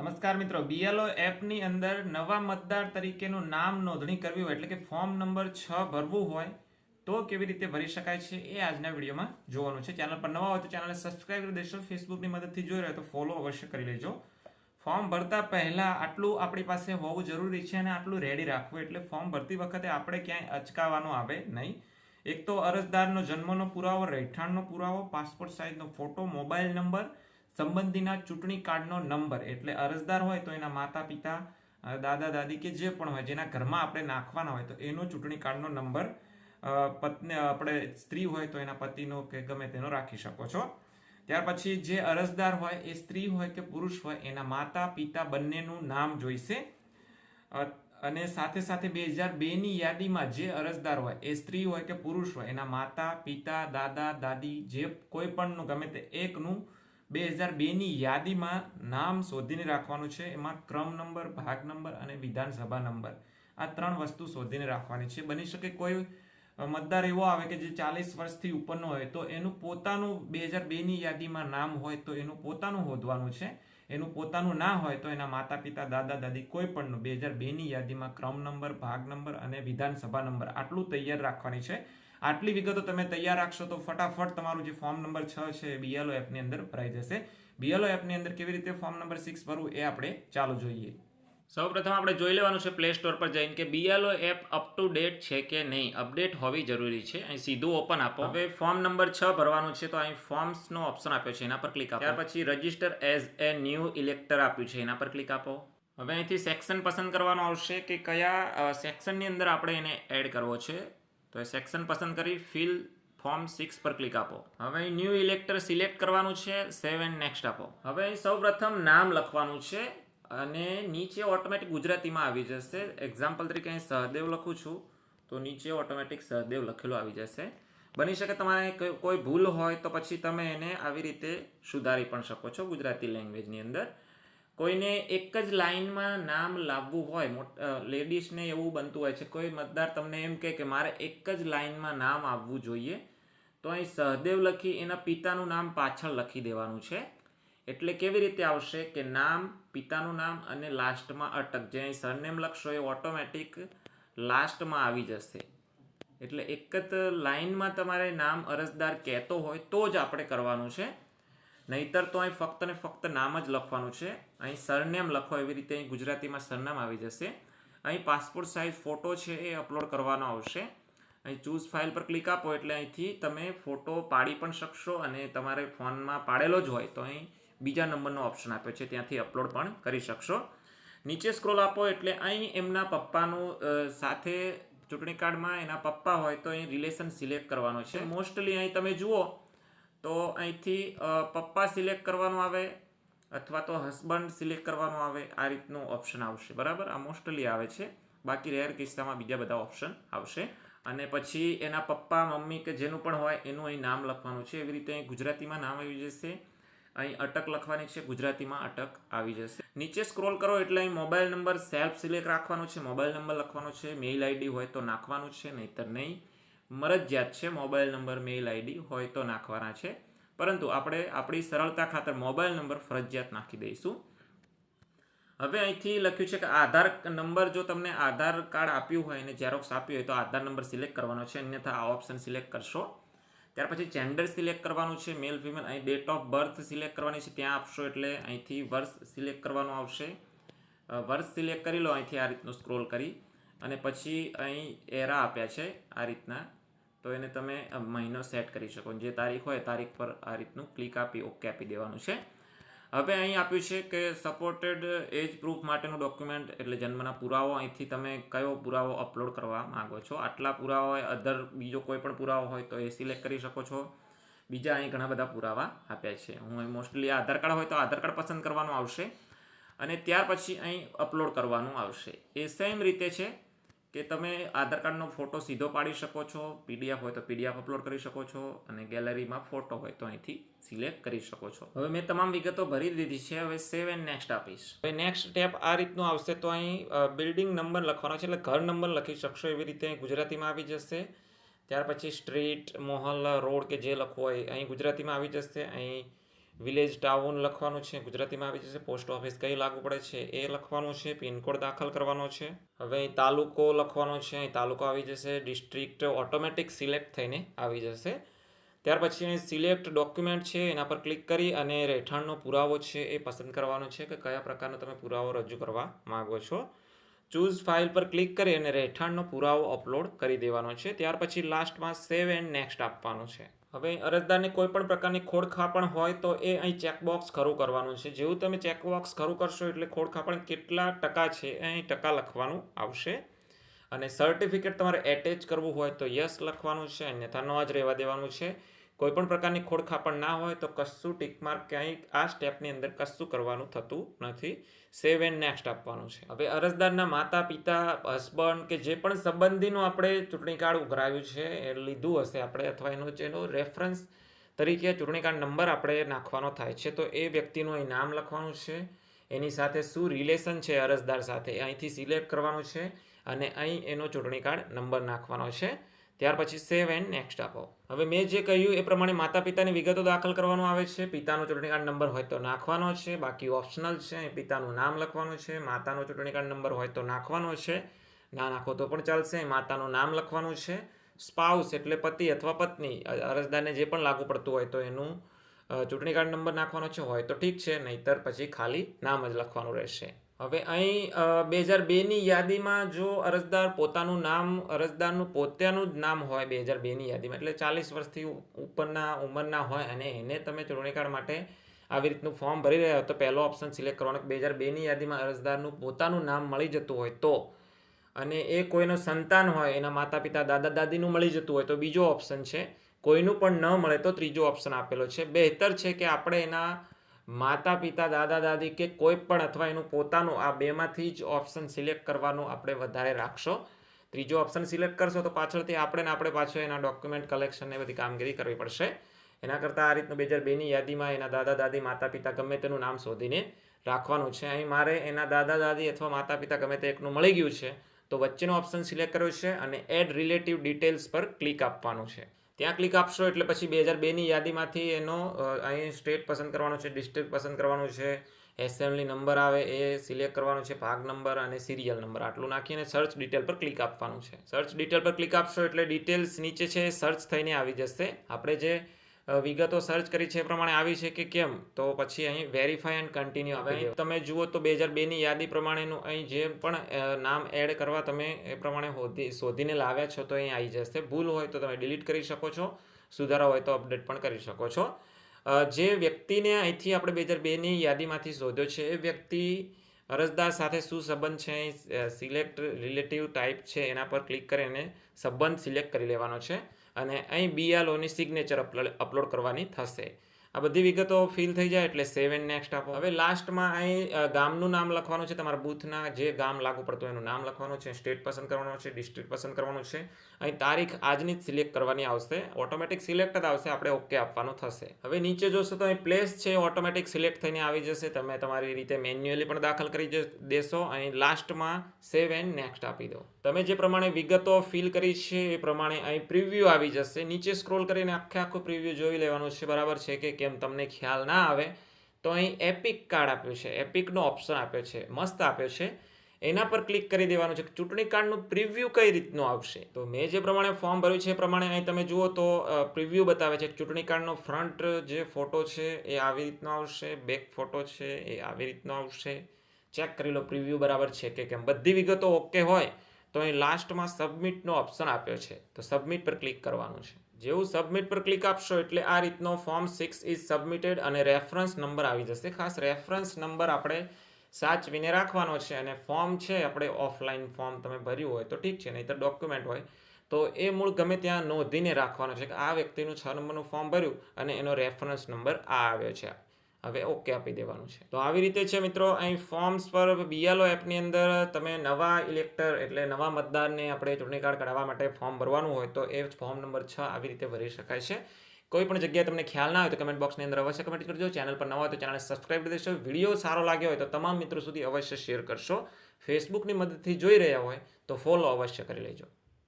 નમસ્કાર મિત્રો બીએલઓ એપની અંદર નવા મતદાર તરીકેનું નામ નોંધણી કરવી હોય, એટલે કે ફોર્મ નંબર છ ભરવું હોય, તો કેવી રીતે ભરી શકાય છે એ આજના વિડીયોમાં જોવાનું છે. ચેનલ પર નવા હોય તો ચેનલને સબસ્ક્રાઈબ કરી દેશો ફેસબુકની મદદથી જોઈ રહ્યો તો ફોલો અવશ્ય કરી લેજો. ફોર્મ ભરતા પહેલાં આટલું આપણી પાસે હોવું જરૂરી છે અને આટલું રેડી રાખવું, એટલે ફોર્મ ભરતી વખતે આપણે ક્યાંય અચકાવાનું આવે નહીં. એક તો અરજદારનો જન્મનો પુરાવો, રહેઠાણનો પુરાવો પાસપોર્ટ સાઇઝનો ફોટો મોબાઈલ નંબર સંબંધીના ચૂંટણી કાર્ડનો નંબર, એટલે અરજદાર હોય તો એના માતા, પિતા દાદા, દાદી કે જે પણ હોય, જેના ઘરમાં આપણે નાખવાના હોય તો એનો ચૂંટણી કાર્ડનો નંબર પત્ની, આપણે સ્ત્રી હોય તો એના પતિનો કે ગમે તેનો રાખી શકો છો. ત્યાર પછી જે અરજદાર હોય, એ સ્ત્રી હોય કે પુરુષ હોય, એના માતા, પિતા બંનેનું નામ જોઈશે. અને સાથે સાથે બે હજાર બેની યાદીમાં જે અરજદાર હોય, એ સ્ત્રી હોય કે પુરુષ હોય, એના માતા, પિતા, દાદા, દાદી જે કોઈ પણનું ગમે તે એકનું બે હજાર બેની યાદીમાં નામ શોધીને રાખવાનું છે. એમાં ક્રમ નંબર, ભાગ નંબર અને વિધાનસભા નંબર. આ ત્રણ વસ્તુ શોધીને રાખવાની છે. બની શકે કોઈ મતદાર એવો આવે કે જે ચાલીસ વર્ષથી ઉપરનો હોય, તો એનું પોતાનું બે હજાર બેની યાદીમાં નામ હોય, તો એનું પોતાનું શોધવાનું છે. એનું પોતાનું ના હોય, તો એના માતા પિતા દાદા, દાદી કોઈ પણનું બે હજાર બેની યાદીમાં ક્રમ નંબર, ભાગ નંબર અને વિધાનસભા નંબર આટલું તૈયાર રાખવાની છે. આટલી વિગતો તમે તૈયાર રાખશો તો ફટાફટ તમારું જે ફોર્મ નંબર છ છે બીએલઓ એપની અંદર ભરાઈ જશે. બીએલઓ એપની અંદર કેવી રીતે ફોર્મ નંબર સિક્સ ભરવું એ આપણે ચાલુ જોઈએ. સૌપ્રથમ આપણે જોઈ લેવાનું છે પ્લે સ્ટોર પર જઈને કે BLO app up to date છે કે નહીં? અપડેટ હોવી જરૂરી છે. અહીં સીધું ઓપન આપો. હવે ફોર્મ નંબર છ ભરવાનું છે તો અહીં ફોર્મ્સનો ઓપ્શન આપ્યો છે. એના પર ક્લિક આપો. ત્યાર પછી register as a new elector આપ્યું છે. એના પર ક્લિક આપો. હવે અહીંથી સેક્શન પસંદ કરવાનું આવશે કે કયા સેક્શનની અંદર આપણે એને એડ કરવો છે. તો એ સેક્શન પસંદ કરી ફિલ ફોર્મ સિક્સ પર ક્લિક આપો. હવે ન્યૂ ઇલેક્ટર સિલેક્ટ કરવાનું છે સેવ એન્ડ નેક્સ્ટ આપો. હવે સૌપ્રથમ નામ લખવાનું છે અને નીચે ઓટોમેટિક ગુજરાતીમાં આવી જશે. એક્ઝામ્પલ તરીકે અહીં સહદેવ લખું છું, તો નીચે ઓટોમેટિક સહદેવ લખેલું આવી જશે. બની શકે તમારે કોઈ ભૂલ હોય તો પછી તમે એને આવી રીતે સુધારી પણ શકો છો ગુજરાતી લેંગ્વેજની અંદર. કોઈને એક જ લાઇનમાં નામ લાવવું હોય લેડીઝને એવું બનતું હોય છે, કોઈ મતદાર તમને એમ કહે કે મારે એક જ લાઇનમાં નામ આવવું જોઈએ, તો અહીં સહદેવ લખી એના પિતાનું નામ પાછળ લખી દેવાનું છે. એટલે કેવી રીતે આવશે કે નામ, પિતાનું નામ અને લાસ્ટમાં અટક, જે અહીં સરનેમ લખશો એ ઓટોમેટિક લાસ્ટમાં આવી જશે. એટલે એક જ લાઇનમાં તમારે નામ અરજદાર કહેતો હોય તો જ આપણે કરવાનું છે. નહીતર તો અહીં ફક્ત ને ફક્ત નામ જ લખવાનું છે. અહીં સરનેમ લખો, એવી રીતે અહીં ગુજરાતીમાં સરનામ આવી જશે. અહીં પાસપોર્ટ સાઇઝ ફોટો છે એ અપલોડ કરવાનો આવશે. અહીં ચૂઝ ફાઇલ પર ક્લિક આપો એટલે અહીંથી તમે ફોટો પાડી પણ શકશો અને તમારે ફોનમાં પાડેલો જ હોય તો અહીં બીજા નંબરનો ઓપ્શન આપ્યો છે, ત્યાંથી અપલોડ પણ કરી શકશો. નીચે સ્ક્રોલ આપો એટલે અહીં એમના પપ્પાનું સાથે ચૂંટણી કાર્ડમાં એના પપ્પા હોય તો અહીં રિલેશન સિલેક્ટ કરવાનો છે. મોસ્ટલી અહીં તમે જુઓ તો અહીંથી પપ્પા સિલેક્ટ કરવાનું આવે અથવા તો હસબન્ડ સિલેક્ટ કરવાનું આવે, આ રીતનું ઓપ્શન આવશે, બરાબર? આ મોસ્ટલી આવે છે. બાકી રેર કિસ્સામાં બીજા બધા ઓપ્શન આવશે. અને પછી એના પપ્પા, મમ્મી કે જેનું પણ હોય, એનું અહીં નામ લખવાનું છે. એવી રીતે અહીં ગુજરાતીમાં નામ આવી જશે. અહીં અટક લખવાની છે. ગુજરાતીમાં અટક આવી જશે. નીચે સ્ક્રોલ કરો એટલે અહીં મોબાઈલ નંબર સેલ્ફ સિલેક્ટ રાખવાનો છે, મોબાઈલ નંબર લખવાનો છે મેઇલ આઈડી હોય તો નાખવાનું છે, નહીતર નહીં. મરજિયાત છે, મોબાઈલ નંબર મેઇલ આઈડી હોય તો નાખવાના છે. પરંતુ આપણે આપણી સરળતા ખાતર મોબાઈલ નંબર ફરજિયાત નાખી દઈશું. હવે અહીંથી લખ્યું છે કે આધાર નંબર જો તમને આધાર કાર્ડ આપ્યું હોય અને ઝેરોક્સ આપ્યું હોય તો આધાર નંબર સિલેક્ટ કરવાનો છે. અન્યથા આ ઓપ્શન સિલેક્ટ કરશો. ત્યાર પછી જેન્ડર સિલેક્ટ કરવાનું છે. મેલ, ફિમેલ, અહીં ડેટ ઓફ બર્થ સિલેક્ટ કરવાની છે. ત્યાં આપશો એટલે અહીંથી વર્ષ સિલેક્ટ કરવાનું આવશે. વર્ષ સિલેક્ટ કરી લો. અહીંથી આ રીતનું સ્ક્રોલ કરી અને પછી અહીં એરા આપ્યા છે આ રીતના. તો એને તમે મહિનો સેટ કરી શકો. જે તારીખ હોય તારીખ પર આ રીતનું ક્લિક આપી ઓકે આપી દેવાનું છે. હવે અહીં આપ્યું છે કે સપોર્ટેડ એજ પ્રૂફ માટેનું ડોક્યુમેન્ટ એટલે જન્મના પુરાવો. અહીંથી તમે કયો પુરાવો અપલોડ કરવા માંગો છો? આટલા પુરાવા હોય અધર બીજો કોઈ પણ પુરાવો હોય તો એ સિલેક્ટ કરી શકો છો. બીજા અહીં ઘણા બધા પુરાવા આપ્યા છે. હું અહીં મોસ્ટલી આધાર કાર્ડ હોય તો આધાર કાર્ડ પસંદ કરવાનું આવશે. અને ત્યાર પછી અહીં અપલોડ કરવાનું આવશે. એ સેમ રીતે છે કે તમે આધાર કાર્ડનો ફોટો સીધો પાડી શકો છો, પીડીએફ હોય તો પીડીએફ અપલોડ કરી શકો છો અને ગેલેરીમાં ફોટો હોય તો અહીંથી સિલેક્ટ કરી શકો છો. હવે મેં તમામ વિગતો ભરી દીધી છે, હવે સેવ એન્ડ નેક્સ્ટ આપીશ. હવે નેક્સ્ટ સ્ટેપ આ રીતનું આવશે તો અહીં બિલ્ડિંગ નંબર લખવાનો છે, એટલે ઘર નંબર લખી શકશો, એવી રીતે ગુજરાતીમાં આવી જશે. ત્યાર પછી સ્ટ્રીટ, મોહલ્લા, રોડ કે જે લખવું હોય, અહીં ગુજરાતીમાં આવી જશે. અહીં વિલેજ ટાઉન લખવાનું છે. ગુજરાતીમાં આવી જશે. પોસ્ટ ઓફિસ કઈ લાગુ પડે છે એ લખવાનું છે. પિનકોડ દાખલ કરવાનો છે. હવે અહીં તાલુકો લખવાનો છે. અહીં તાલુકો આવી જશે. ડિસ્ટ્રિક્ટ ઓટોમેટિક સિલેક્ટ થઈને આવી જશે. ત્યાર પછી અહીં સિલેક્ટ ડોક્યુમેન્ટ છે. એના પર ક્લિક કરી અને રહેઠાણનો પુરાવો છે એ પસંદ કરવાનો છે કે કયા પ્રકારનો તમે પુરાવો રજૂ કરવા માગો છો. ચૂઝ ફાઇલ પર ક્લિક કરી અને રહેઠાણનો પુરાવો અપલોડ કરી દેવાનો છે. ત્યાર પછી લાસ્ટમાં સેવ એન્ડ નેક્સ્ટ આપવાનું છે. હવે અરજદારને કોઈ પણ પ્રકારની ખોડખાપણ હોય તો એ અહીં ચેકબોક્સ ખરું કરવાનું છે. જેવું તમે ચેકબોક્સ ખરું કરશો એટલે ખોડખાપણ કેટલા ટકા છે એ અહીં ટકા લખવાનું આવશે. અને સર્ટિફિકેટ તમારે એટેચ કરવું હોય તો યસ લખવાનું છે. અન્યથા ન જ રહેવા દેવાનું છે. કોઈ પણ પ્રકારની ખોળખાપણ ના હોય તો કશું ટીકમાર્ક ક્યાંય આ સ્ટેપની અંદર કશું કરવાનું થતું નથી. સેવ એન્ડ નેક્સ્ટ આપવાનું છે. હવે અરજદારના માતા, પિતા હસબન્ડ કે જે પણ સંબંધીનું આપણે ચૂંટણી કાર્ડ ઉઘરાવ્યું છે એ લીધું હશે આપણે અથવા એનો જેનો રેફરન્સ તરીકે ચૂંટણી કાર્ડ નંબર આપણે નાખવાનો થાય છે. તો એ વ્યક્તિનું અહીં નામ લખવાનું છે. એની સાથે શું રિલેશન છે અરજદાર સાથે? અહીંથી સિલેક્ટ કરવાનું છે અને અહીં એનો ચૂંટણી કાર્ડ નંબર નાખવાનો છે. ત્યાર પછી સેવ એન્ડ નેક્સ્ટ આપો. હવે મેં જે કહ્યું એ પ્રમાણે માતા પિતાની વિગતો દાખલ કરવાનો આવે છે. પિતાનો ચૂંટણી કાર્ડ નંબર હોય તો નાખવાનો છે. બાકી ઓપ્શનલ છે. પિતાનું નામ લખવાનું છે. માતાનો ચૂંટણી કાર્ડ નંબર હોય તો નાખવાનો છે. ના નાખો તો પણ ચાલશે. માતાનું નામ લખવાનું છે. સ્પાઉસ એટલે પતિ અથવા પત્ની, અરજદારને જે પણ લાગુ પડતું હોય તો એનું ચૂંટણી કાર્ડ નંબર નાખવાનો છે. હોય તો ઠીક છે. નહીતર પછી ખાલી નામ જ લખવાનું રહેશે. હવે અહીં બે હજાર બેની યાદીમાં જો અરજદાર પોતાનું નામ, અરજદારનું પોતાનું જ નામ હોય બે હજાર બેની યાદીમાં, એટલે ચાલીસ વર્ષથી ઉપરના, ઉંમરના હોય અને એને તમે ચૂંટણી કાર્ડ માટે આવી રીતનું ફોર્મ ભરી રહ્યા તો પહેલો ઓપ્શન સિલેક્ટ કરવાનો બે હજાર બેની યાદીમાં અરજદારનું પોતાનું નામ મળી જતું હોય તો. અને એ કોઈનો સંતાન હોય, એના માતા પિતા દાદા, દાદીનું મળી જતું હોય તો બીજો ઓપ્શન છે. કોઈનું પણ ન મળે તો ત્રીજો ઓપ્શન આપેલો છે. બહેતર છે કે આપણે એના માતા પિતા દાદા દાદી કે કોઈ પણ અથવા એનું પોતાનું, આ બેમાંથી જ ઓપ્શન સિલેક્ટ કરવાનું આપણે વધારે રાખશો. ત્રીજો ઓપ્શન સિલેક્ટ કરશો તો પાછળથી આપણે ને આપણે પાછો એના ડોક્યુમેન્ટ કલેક્શનને બધી કામગીરી કરવી પડશે. એના કરતાં આ રીતનું બે હજાર બેની યાદીમાં એના દાદા દાદી માતા પિતા ગમે તેનું નામ શોધીને રાખવાનું છે. અહીં મારે એના દાદા દાદી અથવા માતા પિતા ગમે તે એકનું મળી ગયું છે, તો વચ્ચેનો ઓપ્શન સિલેક્ટ કર્યો છે અને એડ રિલેટિવ ડિટેલ્સ પર ક્લિક આપવાનું છે. ત્યાં ક્લિક આપશો એટલે પછી બે હજાર બેની યાદીમાંથી એનો અહીં સ્ટેટ પસંદ કરવાનો છે ડિસ્ટ્રિક્ટ પસંદ કરવાનું છે એસેમ્બલી નંબર આવે, એ સિલેક્ટ કરવાનું છે, ભાગ નંબર અને સિરિયલ નંબર આટલું નાખીને સર્ચ ડિટેલ પર ક્લિક આપવાનું છે. સર્ચ ડિટેલ પર ક્લિક આપશો એટલે ડિટેલ્સ નીચે છે સર્ચ થઈને આવી જશે. આપણે જે વિગતો સર્ચ કરી છે એ પ્રમાણે આવી છે કે કેમ? તો પછી અહીં વેરીફાઈ એન્ડ કન્ટિન્યુ હવે તમે જુઓ તો બે હજાર બેની યાદી પ્રમાણેનું અહીં જે પણ નામ એડ કરવા તમે એ પ્રમાણે શોધીને લાવ્યા છો તો અહીં આવી જશે. ભૂલ હોય તો તમે ડિલીટ કરી શકો છો. સુધારા હોય તો અપડેટ પણ કરી શકો છો. જે વ્યક્તિને અહીંથી આપણે બે હજાર બેની યાદીમાંથી શોધ્યો છે એ વ્યક્તિ અરજદાર સાથે શું સંબંધ છે સિલેક્ટ રિલેટિવ ટાઈપ છે એના પર ક્લિક કરીને સંબંધ સિલેક્ટ કરી લેવાનો છે. અને અહીં બીએલઓની સિગ્નેચર અપલોડ કરવાની થશે. આ બધી વિગતો ફિલ થઈ જાય એટલે સેવ નેક્સ્ટ આપો. હવે લાસ્ટમાં અહીં ગામનું નામ લખવાનું છે. તમારા બૂથના જે ગામ લાગુ પડતું એનું નામ લખવાનું છે. સ્ટેટ પસંદ કરવાનું છે ડિસ્ટ્રિક્ટ પસંદ કરવાનું છે. અહીં તારીખ આજની જ સિલેક્ટ કરવાની આવશે. ઓટોમેટિક સિલેક્ટ જ આવશે. આપણે ઓકે આપવાનું થશે. હવે નીચે જોશો તો અહીં પ્લેસ છે. ઓટોમેટિક સિલેક્ટ થઈને આવી જશે. તમે તમારી રીતે મેન્યુઅલી પણ દાખલ કરી દેશો. અહીં લાસ્ટમાં સેવ નેક્સ્ટ આપી દો. તમે જે પ્રમાણે વિગતો ફિલ કરી છે, એ પ્રમાણે અહીં પ્રિવ્યૂ આવી જશે. નીચે સ્ક્રોલ કરીને આખે આખું પ્રિવ્યૂ જોઈ લેવાનું છે. બરાબર છે કે કેમ તમને ખ્યાલ ના આવે? તો અહીં એપિક કાર્ડ આપ્યું છે. એપિકનો ઓપ્શન આપ્યો છે. મસ્ત આપ્યો છે. એના પર ક્લિક કરી દેવાનું છે ચૂંટણી કાર્ડનું પ્રિવ્યૂ કઈ રીતનું આવશે? તો મેં જે પ્રમાણે ફોર્મ ભર્યું છે એ પ્રમાણે અહીં તમે જુઓ તો પ્રિવ્યૂ બતાવે છે ચૂંટણી કાર્ડનો ફ્રન્ટ જે ફોટો છે એ આવી રીતનો આવશે. બેક ફોટો છે એ આવી રીતનો આવશે. ચેક કરી લો પ્રિવ્યૂ બરાબર છે કે કેમ? બધી વિગતો ઓકે હોય? તો અહીં લાસ્ટમાં સબમિટનો ઓપ્શન આપ્યો છે. તો સબમિટ પર ક્લિક કરવાનું છે. જેવું સબમિટ પર ક્લિક આપશો એટલે આ રીતનો ફોર્મ સિક્સ ઇઝ સબમિટેડ અને રેફરન્સ નંબર આવી જશે. ખાસ રેફરન્સ નંબર આપણે સાચવીને રાખવાનો છે અને ફોર્મ છે આપણે ઓફલાઈન ફોર્મ તમે ભર્યું હોય તો ઠીક છે નહીં તો ડોક્યુમેન્ટ હોય તો એ મૂળ ગમે ત્યાં નોંધીને રાખવાનો છે કે આ વ્યક્તિનું છ નંબરનું ફોર્મ ભર્યું અને એનો રેફરન્સ નંબર આ આવ્યો છે. હવે ઓકે આપી દેવાનું છે. તો આવી રીતે છે મિત્રો, અહીં ફોર્મ્સ પર બીએલઓ એપની અંદર તમે નવા ઇલેક્ટર એટલે નવા મતદારને આપણે ચૂંટણી કાર્ડ કઢાવવા માટે ફોર્મ ભરવાનું હોય તો એ ફોર્મ નંબર છ આવી રીતે ભરી શકાય છે. કોઈ પણ જગ્યાએ તમને ખ્યાલ ના હોય તો કમેન્ટ બોક્સની અંદર અવશ્ય કમેન્ટ કરજો. ચેનલ પર નવા હોય તો ચેનલને સબસ્ક્રાઇબ કરી દેશો. વીડિયો સારો લાગ્યો હોય તો તમામ મિત્રો સુધી અવશ્ય શેર કરશો. ફેસબુકની મદદથી જોઈ રહ્યા હોય તો ફોલો અવશ્ય કરી લેજો.